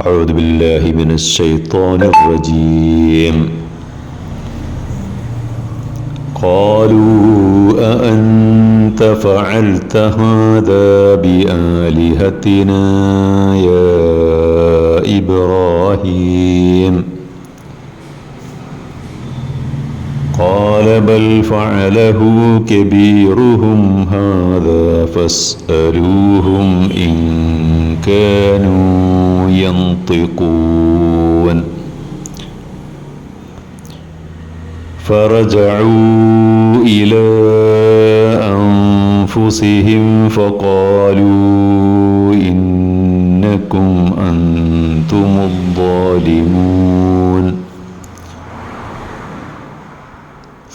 أعوذ بالله من الشيطان الرجيم. قالوا أأنت فعلت هذا بآلهتنا يا إبراهيم؟ بل فعله كبيرهم هذا فاسألوهم إن كانوا ينطقون فرجعوا إلى أنفسهم فقالوا إنكم أنتم الظالمون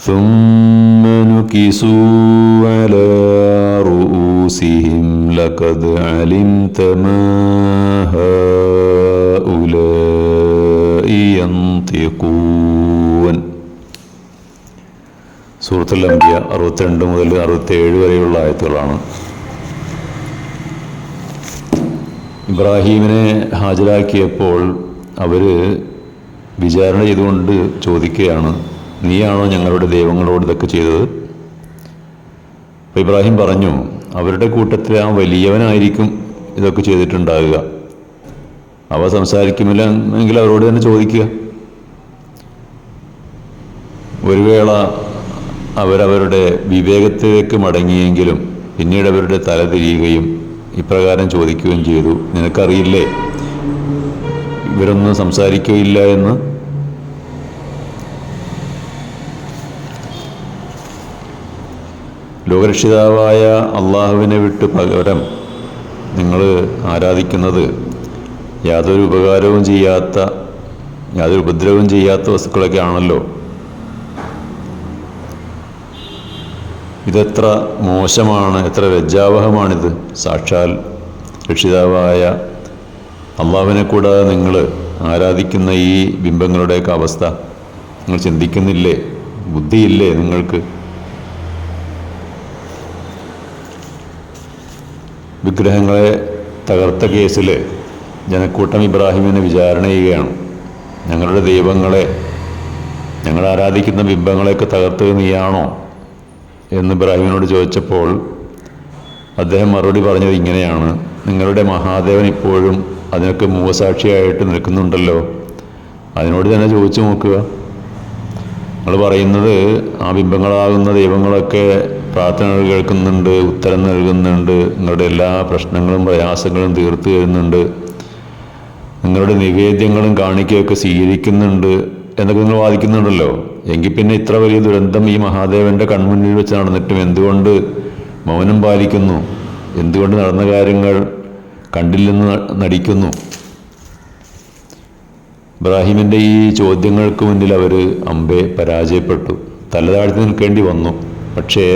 ثم نكسوا على رؤوسهم لقد علمت ما هؤلاء ينطقون സൂറത്തുൽ അംബിയ അറുപത്തിരണ്ട് മുതൽ അറുപത്തിയേഴ് വരെയുള്ള ആയത്തുകളാണ് ഇബ്രാഹീമിനെ ഹാജരാക്കിയപ്പോൾ അവർ വിചാരണ ചെയ്തുകൊണ്ട് ചോദിക്കുകയാണ് നീയാണോ ഞങ്ങളുടെ ദൈവങ്ങളോട് ഇതൊക്കെ ചെയ്തത്? അപ്പോൾ ഇബ്രാഹിം പറഞ്ഞു അവരുടെ കൂട്ടത്തിൽ ആ വലിയവനായിരിക്കും ഇതൊക്കെ ചെയ്തിട്ടുണ്ടാകുക. അവ സംസാരിക്കുമില്ല എങ്കിൽ അവരോട് തന്നെ ചോദിക്കുക. ഒരു വേള അവരവരുടെ വിവേകത്തിലേക്ക് മടങ്ങിയെങ്കിലും പിന്നീട് അവരുടെ തല തിരിയുകയും ഇപ്രകാരം ചോദിക്കുകയും ചെയ്തു നിനക്കറിയില്ലേ? ഇവരൊന്നും സംസാരിക്കുകയില്ല എന്ന്? ലോകരക്ഷിതാവായ അള്ളാഹുവിനെ വിട്ട് പകരം നിങ്ങൾ ആരാധിക്കുന്നത് യാതൊരു ഉപകാരവും ചെയ്യാത്ത യാതൊരു ഉപദ്രവവും ചെയ്യാത്ത വസ്തുക്കളൊക്കെ ആണല്ലോ. ഇതെത്ര മോശമാണ് എത്ര ലജ്ജാവഹമാണിത്. സാക്ഷാൽ രക്ഷിതാവായ അള്ളാഹുവിനെ കൂടാതെ നിങ്ങൾ ആരാധിക്കുന്ന ഈ ബിംബങ്ങളുടെയൊക്കെ അവസ്ഥ. നിങ്ങൾ ചിന്തിക്കുന്നില്ലേ? ബുദ്ധിയില്ലേ നിങ്ങൾക്ക്? വിഗ്രഹങ്ങളെ തകർത്ത കേസിൽ ജനക്കൂട്ടം ഇബ്രാഹിമിനെ വിചാരണ ചെയ്യുകയാണ്. ഞങ്ങളുടെ ദൈവങ്ങളെ ഞങ്ങൾ ആരാധിക്കുന്ന ബിംബങ്ങളെയൊക്കെ തകർത്തത് നീയാണോ എന്ന് ഇബ്രാഹിമിനോട് ചോദിച്ചപ്പോൾ അദ്ദേഹം മറുപടി പറഞ്ഞത് ഇങ്ങനെയാണ്. നിങ്ങളുടെ മഹാദേവൻ ഇപ്പോഴും അതിനൊക്കെ മൂവസാക്ഷിയായിട്ട് നിൽക്കുന്നുണ്ടല്ലോ. അതിനോട് തന്നെ ചോദിച്ചു നോക്കുക. നിങ്ങൾ പറയുന്നത് ആ ബിംബങ്ങളാകുന്ന ദൈവങ്ങളൊക്കെ പ്രാർത്ഥനകൾ കേൾക്കുന്നുണ്ട് ഉത്തരം നൽകുന്നുണ്ട് നിങ്ങളുടെ എല്ലാ പ്രശ്നങ്ങളും പ്രയാസങ്ങളും തീർത്തു തരുന്നുണ്ട്. നിങ്ങളുടെ നിവേദ്യങ്ങളും കാണിക്കുകയൊക്കെ സ്വീകരിക്കുന്നുണ്ട് എന്നൊക്കെ നിങ്ങൾ വാദിക്കുന്നുണ്ടല്ലോ. എങ്കിൽ പിന്നെ ഇത്ര വലിയ ദുരന്തം ഈ മഹാദേവന്റെ കൺമുന്നിൽ വെച്ച് നടന്നിട്ടും എന്തുകൊണ്ട് മൗനം പാലിക്കുന്നു? എന്തുകൊണ്ട് നടന്ന കാര്യങ്ങൾ കണ്ടില്ലെന്ന് നടിക്കുന്നു? ഇബ്രാഹിമിന്റെ ഈ ചോദ്യങ്ങൾക്ക് മുന്നിൽ അവർ അമ്പെ പരാജയപ്പെട്ടു. തലതാഴ്ത്തി നിൽക്കേണ്ടി വന്നു. പക്ഷേ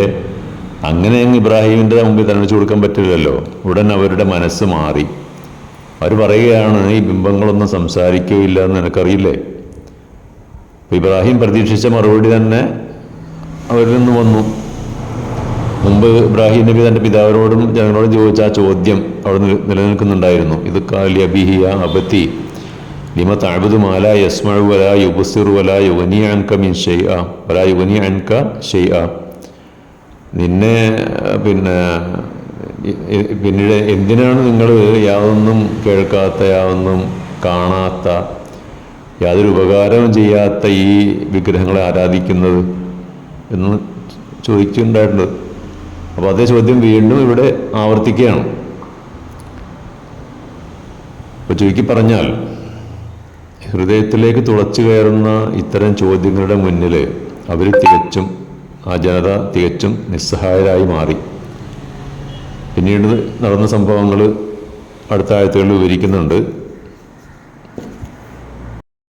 അങ്ങനെ അങ്ങ് ഇബ്രാഹിമിന്റെ മുമ്പിൽ തലവെച്ച് കൊടുക്കാൻ പറ്റില്ലല്ലോ. ഉടൻ അവരുടെ മനസ്സ് മാറി. അവർ പറയുകയാണ് ഈ ബിംബങ്ങളൊന്നും സംസാരിക്കുകയില്ല എന്ന് നിനക്കറിയില്ലേ? അപ്പോൾ ഇബ്രാഹിം പ്രതീക്ഷിച്ച മറുപടി തന്നെ അവരിൽ നിന്ന് വന്നു. മുമ്പ് ഇബ്രാഹിം നബി തന്റെ പിതാവിനോടും ജനങ്ങളോടും ചോദിച്ച ആ ചോദ്യം അവിടെ നിലനിൽക്കുന്നുണ്ടായിരുന്നു. ഇത് കാലി അബിഹിയ അബത്തി ലിമ തഅബുദു മാല യസ്മഉ വല യുബ്സിറു വല അൻക മിൻ വല യുഗ്നി അൻക നിന്നെ പിന്നെ പിന്നീട് എന്തിനാണ് നിങ്ങൾ യാതൊന്നും കേൾക്കാത്ത യാതൊന്നും കാണാത്ത യാതൊരു ഉപകാരവും ചെയ്യാത്ത ഈ വിഗ്രഹങ്ങളെ ആരാധിക്കുന്നത് എന്ന് ചോദിക്കുന്നുണ്ടായിട്ടുണ്ട് അപ്പോൾ അതേ ചോദ്യം വീണ്ടും ഇവിടെ ആവർത്തിക്കുകയാണ്. അപ്പോൾ ചുരുക്കി പറഞ്ഞാൽ ഹൃദയത്തിലേക്ക് തുളച്ചു കയറുന്ന ഇത്തരം ചോദ്യങ്ങളുടെ മുന്നിൽ അവർ തികച്ചും ആ ജനത തികച്ചും നിസ്സഹായരായി മാറി. പിന്നീട് നടന്ന സംഭവങ്ങൾ അടുത്ത ആഴ്ചകളിൽ വിവരിക്കുന്നുണ്ട്.